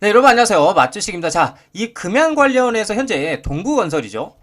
네, 여러분 안녕하세요. 맛주식입니다. 자, 이 금양 관련해서 현재 동부건설이죠.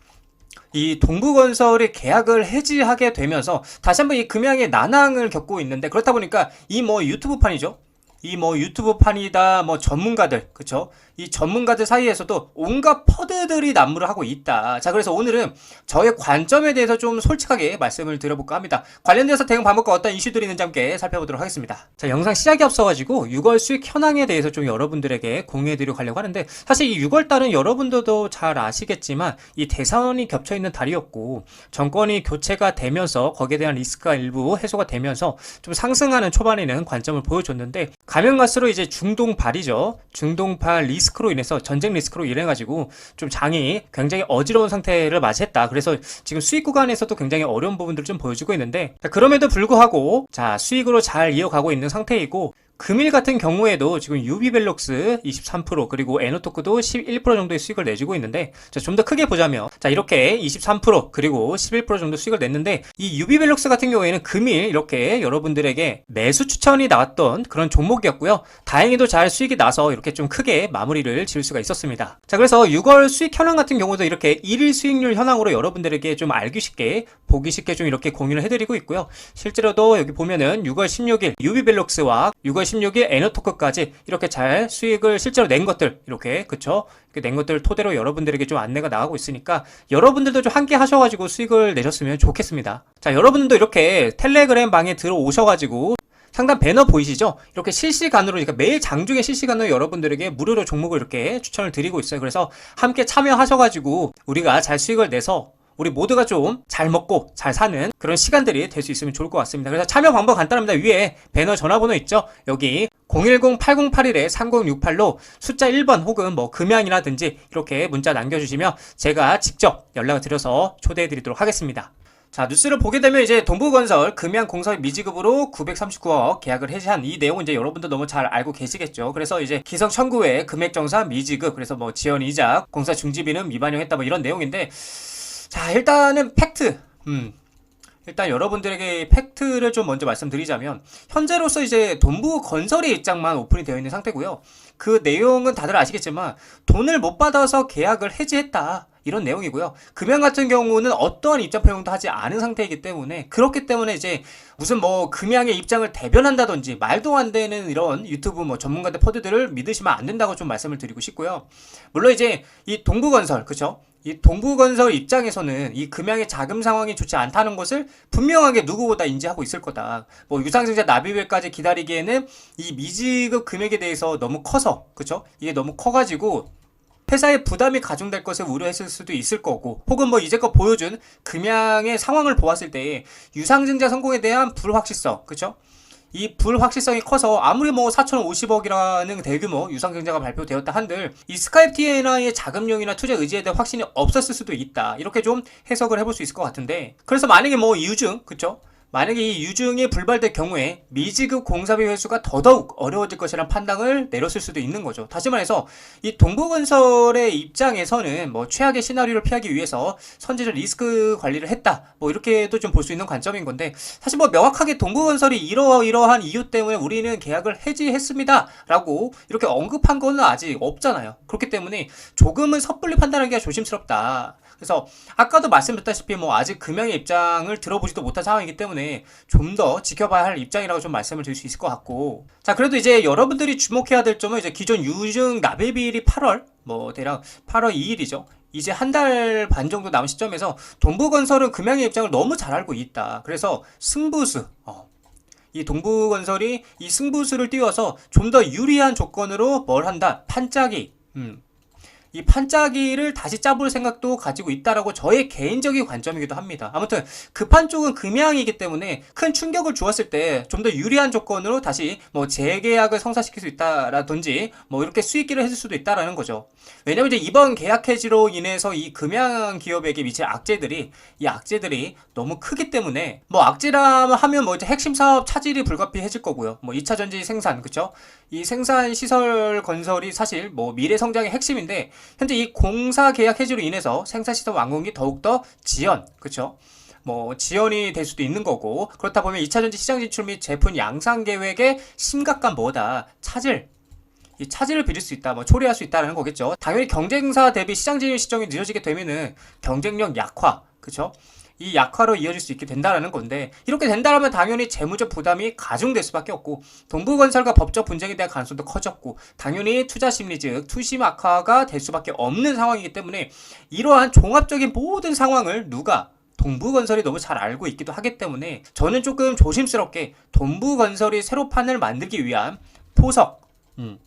이 동부건설이 계약을 해지하게 되면서 다시 한번 이 금양의 난항을 겪고 있는데 그렇다 보니까 이 뭐 유튜브판이죠. 이 뭐 유튜브판이다 뭐 전문가들 그쵸? 이 전문가들 사이에서도 온갖 퍼드들이 난무를 하고 있다. 자 그래서 오늘은 저의 관점에 대해서 좀 솔직하게 말씀을 드려볼까 합니다. 관련돼서 대응 방법과 어떤 이슈들이 있는지 함께 살펴보도록 하겠습니다. 자 영상 시작이 없어가지고 6월 수익 현황에 대해서 좀 여러분들에게 공유해드리고 가려고 하는데 사실 이 6월달은 여러분들도 잘 아시겠지만 이 대선이 겹쳐있는 달이었고 정권이 교체가 되면서 거기에 대한 리스크가 일부 해소가 되면서 좀 상승하는 초반에는 관점을 보여줬는데 가면 갈수록 이제 중동발이죠. 중동발 리스크로 인해서 전쟁 리스크로 인해 가지고 좀 장이 굉장히 어지러운 상태를 맞이했다. 그래서 지금 수익 구간에서도 굉장히 어려운 부분들을 좀 보여주고 있는데 자, 그럼에도 불구하고 자 수익으로 잘 이어가고 있는 상태이고 금일 같은 경우에도 지금 유비벨록스 23% 그리고 에너토크도 11% 정도의 수익을 내주고 있는데 좀 더 크게 보자면 자 이렇게 23% 그리고 11% 정도 수익을 냈는데 이 유비벨록스 같은 경우에는 금일 이렇게 여러분들에게 매수 추천이 나왔던 그런 종목이었고요. 다행히도 잘 수익이 나서 이렇게 좀 크게 마무리를 지을 수가 있었습니다. 자 그래서 6월 수익 현황 같은 경우도 이렇게 1일 수익률 현황으로 여러분들에게 좀 알기 쉽게 보기 쉽게 좀 이렇게 공유를 해드리고 있고요. 실제로도 여기 보면은 6월 16일 유비벨록스와 6월 16일 에너토크까지 이렇게 잘 수익을 실제로 낸 것들 이렇게 그쵸 이렇게 낸 것들 토대로 여러분들에게 좀 안내가 나가고 있으니까 여러분들도 좀 함께 하셔가지고 수익을 내셨으면 좋겠습니다 자 여러분들도 이렇게 텔레그램 방에 들어오셔가지고 상단 배너 보이시죠? 이렇게 실시간으로, 그러니까 매일 장중에 실시간으로 여러분들에게 무료로 종목을 이렇게 추천을 드리고 있어요. 그래서 함께 참여하셔가지고 우리가 잘 수익을 내서 우리 모두가 좀 잘 먹고 잘 사는 그런 시간들이 될 수 있으면 좋을 것 같습니다. 그래서 참여 방법 간단합니다. 위에 배너 전화번호 있죠? 여기 010-8081-3068로 숫자 1번 혹은 뭐 금양이라든지 이렇게 문자 남겨주시면 제가 직접 연락을 드려서 초대해 드리도록 하겠습니다. 자, 뉴스를 보게 되면 이제 동부건설 금양공사 미지급으로 939억 계약을 해지한 이 내용은 이제 여러분도 너무 잘 알고 계시겠죠. 그래서 이제 기성 청구의 금액정사 미지급, 그래서 뭐 지연 이자, 공사 중지비는 미반영했다 뭐 이런 내용인데, 자, 일단은 팩트. 음. 일단 여러분들에게 팩트를 좀 먼저 말씀드리자면 현재로서 이제 동부 건설의 입장만 오픈이 되어 있는 상태고요. 그 내용은 다들 아시겠지만 돈을 못 받아서 계약을 해지했다. 이런 내용이고요. 금연 같은 경우는 어떠한 입장 표명도 하지 않은 상태이기 때문에 그렇기 때문에 이제 무슨 뭐 금양의 입장을 대변한다든지 말도 안 되는 이런 유튜브 뭐 전문가들 퍼드들을 믿으시면 안 된다고 좀 말씀을 드리고 싶고요. 물론 이제 이 동부건설 그쵸? 이 동부건설 입장에서는 이 금양의 자금 상황이 좋지 않다는 것을 분명하게 누구보다 인지하고 있을 거다. 뭐 유상증자 납입일까지 기다리기에는 이 미지급 금액에 대해서 너무 커서 그쵸? 이게 너무 커가지고 회사에 부담이 가중될 것을 우려했을 수도 있을 거고 혹은 뭐 이제껏 보여준 금양의 상황을 보았을 때 유상증자 성공에 대한 불확실성 그쵸? 이 불확실성이 커서 아무리 뭐 4,050억이라는 대규모 유상증자가 발표되었다 한들 이 스카이프 TNI의 자금력이나 투자 의지에 대한 확신이 없었을 수도 있다 이렇게 좀 해석을 해볼 수 있을 것 같은데 그래서 만약에 뭐 유증 그쵸? 만약에 이 유증이 불발될 경우에 미지급 공사비 회수가 더더욱 어려워질 것이라는 판단을 내렸을 수도 있는 거죠. 다시 말해서 이 동부건설의 입장에서는 뭐 최악의 시나리오를 피하기 위해서 선제적 리스크 관리를 했다. 뭐 이렇게도 좀 볼 수 있는 관점인 건데 사실 뭐 명확하게 동부건설이 이러이러한 이유 때문에 우리는 계약을 해지했습니다라고 이렇게 언급한 거는 아직 없잖아요. 그렇기 때문에 조금은 섣불리 판단하기가 조심스럽다. 그래서 아까도 말씀드렸다시피 뭐 아직 금양의 입장을 들어보지도 못한 상황이기 때문에 좀 더 지켜봐야 할 입장이라고 좀 말씀을 드릴 수 있을 것 같고 자 그래도 이제 여러분들이 주목해야 될 점은 이제 기존 유증 납입일이 8월 뭐 대략 8월 2일이죠. 이제 한 달 반 정도 남은 시점에서 동부건설은 금양의 입장을 너무 잘 알고 있다. 그래서 승부수 어, 이 동부건설이 이 승부수를 띄워서 좀 더 유리한 조건으로 뭘 한다 판짜기 음, 이 판짜기를 다시 짜볼 생각도 가지고 있다라고 저의 개인적인 관점이기도 합니다. 아무튼 급한 쪽은 금양이기 때문에 큰 충격을 주었을 때 좀 더 유리한 조건으로 다시 뭐 재계약을 성사시킬 수 있다라든지 뭐 이렇게 수익기를 해줄 수도 있다라는 거죠. 왜냐면 이제 이번 계약 해지로 인해서 이 금양 기업에게 미칠 악재들이 이 악재들이 너무 크기 때문에 뭐 악재라 하면 뭐 이제 핵심 사업 차질이 불가피해질 거고요. 뭐 2차 전지 생산 그쵸? 이 생산 시설 건설이 사실 뭐 미래 성장의 핵심인데 현재 이 공사 계약 해지로 인해서 생산시설 완공이 더욱더 지연, 그쵸? 뭐 지연이 될 수도 있는 거고 그렇다 보면 2차 전지 시장 진출 및 제품 양산 계획의 심각한 뭐다 차질 이 차질을 빚을 수 있다, 뭐 초래할 수 있다라는 거겠죠. 당연히 경쟁사 대비 시장 진입 시점이 늦어지게 되면은 경쟁력 약화, 그쵸? 이 약화로 이어질 수 있게 된다라는 건데 이렇게 된다라면 당연히 재무적 부담이 가중될 수밖에 없고 동부건설과 법적 분쟁에 대한 가능성도 커졌고 당연히 투자 심리 즉 투심 악화가 될 수밖에 없는 상황이기 때문에 이러한 종합적인 모든 상황을 누가 동부건설이 너무 잘 알고 있기도 하기 때문에 저는 조금 조심스럽게 동부건설이 새로 판을 만들기 위한 포석, 음,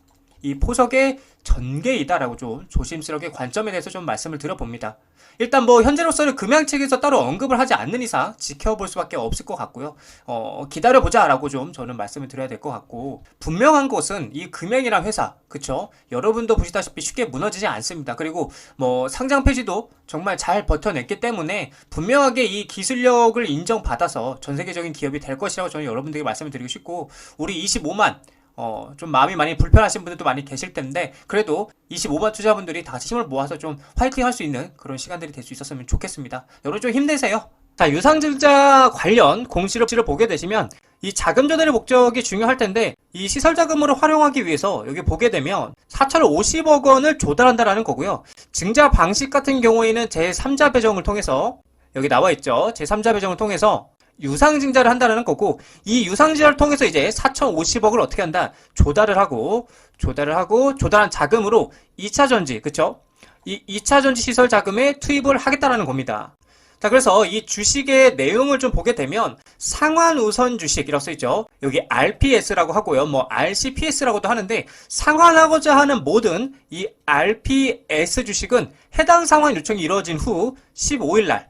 이 포석의 전개이다라고 좀 조심스럽게 관점에 대해서 좀 말씀을 드려봅니다. 일단 뭐 현재로서는 금양 측에서 따로 언급을 하지 않는 이상 지켜볼 수밖에 없을 것 같고요. 어, 기다려보자라고 좀 저는 말씀을 드려야 될 것 같고 분명한 것은 이 금양이란 회사, 그쵸? 여러분도 보시다시피 쉽게 무너지지 않습니다. 그리고 뭐 상장 폐지도 정말 잘 버텨냈기 때문에 분명하게 이 기술력을 인정받아서 전 세계적인 기업이 될 것이라고 저는 여러분들에게 말씀을 드리고 싶고 우리 25만 어, 좀 마음이 많이 불편하신 분들도 많이 계실 텐데, 그래도 25만 투자분들이 다 같이 힘을 모아서 좀 화이팅 할 수 있는 그런 시간들이 될 수 있었으면 좋겠습니다. 여러분 좀 힘내세요. 자, 유상증자 관련 공시를 보게 되시면, 이 자금 조달의 목적이 중요할 텐데, 이 시설 자금으로 활용하기 위해서 여기 보게 되면 4,050억 원을 조달한다라는 거고요. 증자 방식 같은 경우에는 제3자 배정을 통해서, 여기 나와 있죠. 제3자 배정을 통해서 유상증자를 한다는 거고 이 유상증자를 통해서 이제 4,050억을 어떻게 한다? 조달을 하고 조달을 하고 조달한 자금으로 2차 전지 그쵸? 이 2차 전지 시설 자금에 투입을 하겠다라는 겁니다. 자, 그래서 이 주식의 내용을 좀 보게 되면 상환 우선 주식이라고 써 있죠. 여기 RPS라고 하고요. 뭐 RCPS라고도 하는데 상환하고자 하는 모든 이 RPS 주식은 해당 상환 요청이 이루어진 후 15일 날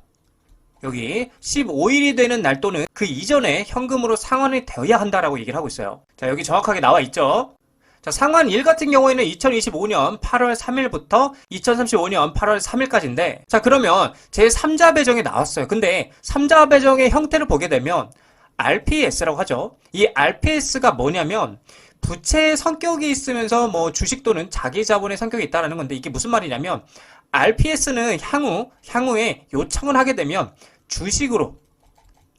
여기 15일이 되는 날 또는 그 이전에 현금으로 상환이 되어야 한다라고 얘기를 하고 있어요. 자, 여기 정확하게 나와 있죠. 자, 상환 1 같은 경우에는 2025년 8월 3일부터 2035년 8월 3일까지인데, 자, 그러면 제 3자 배정이 나왔어요. 근데 3자 배정의 형태를 보게 되면 RPS라고 하죠. 이 RPS가 뭐냐면, 부채의 성격이 있으면서 뭐 주식 또는 자기 자본의 성격이 있다라는 건데 이게 무슨 말이냐면 RPS는 향후 향후에 요청을 하게 되면 주식으로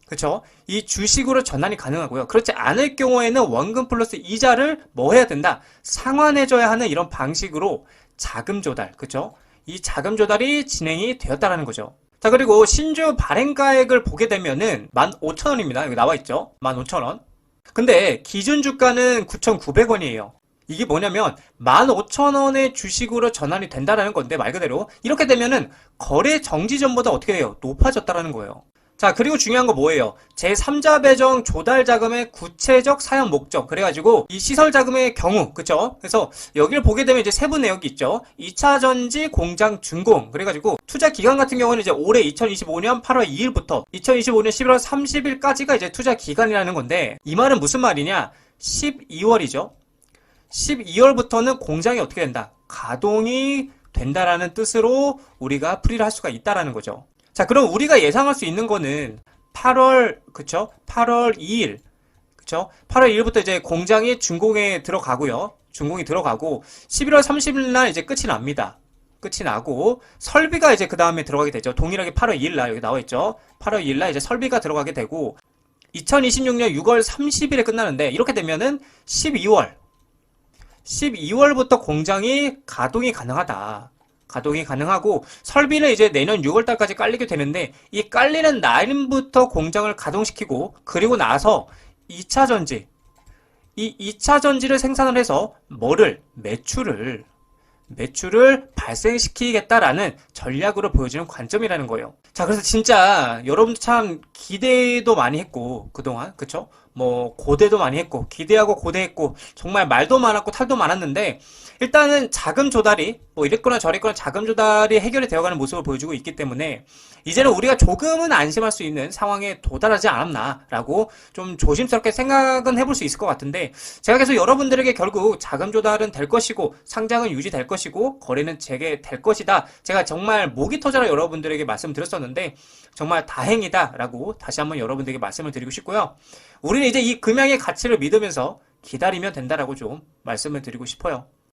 그렇죠? 이 주식으로 전환이 가능하고요. 그렇지 않을 경우에는 원금 플러스 이자를 뭐 해야 된다? 상환해줘야 하는 이런 방식으로 자금 조달, 그렇죠? 이 자금 조달이 진행이 되었다라는 거죠. 자 그리고 신주 발행가액을 보게 되면은 15,000원입니다. 여기 나와 있죠? 15,000원. 근데 기준 주가는 9,900원이에요. 이게 뭐냐면 15,000원의 주식으로 전환이 된다라는 건데 말 그대로 이렇게 되면은 거래 정지 전보다 어떻게 해요? 높아졌다라는 거예요. 자, 그리고 중요한 거 뭐예요? 제3자 배정 조달 자금의 구체적 사용 목적. 그래가지고 이 시설 자금의 경우, 그쵸? 그래서 여기를 보게 되면 이제 세부 내역이 있죠. 2차 전지 공장 준공. 그래가지고 투자 기간 같은 경우는 이제 올해 2025년 8월 2일부터 2025년 11월 30일까지가 이제 투자 기간이라는 건데 이 말은 무슨 말이냐? 12월이죠. 12월부터는 공장이 어떻게 된다? 가동이 된다라는 뜻으로 우리가 풀이를 할 수가 있다라는 거죠. 자, 그럼 우리가 예상할 수 있는 거는 8월, 그쵸? 8월 2일, 그쵸? 8월 2일부터 이제 공장이 준공에 들어가고요. 준공이 들어가고 11월 30일 날 이제 끝이 납니다. 끝이 나고 설비가 이제 그 다음에 들어가게 되죠. 동일하게 8월 2일 날 여기 나와 있죠. 8월 2일 날 이제 설비가 들어가게 되고 2026년 6월 30일에 끝나는데 이렇게 되면은 12월 12월부터 공장이 가동이 가능하다. 가동이 가능하고 설비는 이제 내년 6월 달까지 깔리게 되는데 이 깔리는 날부터 공장을 가동시키고 그리고 나서 2차 전지 이 2차 전지를 생산을 해서 뭐를 매출을 매출을 발생시키겠다라는 전략으로 보여지는 관점이라는 거예요. 자, 그래서 진짜 여러분도 참 기대도 많이 했고 그동안 그쵸? 뭐 고대도 많이 했고 기대하고 고대했고 정말 말도 많았고 탈도 많았는데 일단은 자금 조달이 뭐 이랬거나 저랬거나 자금 조달이 해결이 되어가는 모습을 보여주고 있기 때문에 이제는 우리가 조금은 안심할 수 있는 상황에 도달하지 않았나라고 좀 조심스럽게 생각은 해볼 수 있을 것 같은데 제가 계속 여러분들에게 결국 자금 조달은 될 것이고 상장은 유지될 것이고 거래는 재개될 것이다. 제가 정말 목이 터져라 여러분들에게 말씀드렸었는데 정말 다행이다라고 다시 한번 여러분들에게 말씀을 드리고 싶고요 우리는 이제 이 금양의 가치를 믿으면서 기다리면 된다라고 좀 말씀을 드리고 싶어요.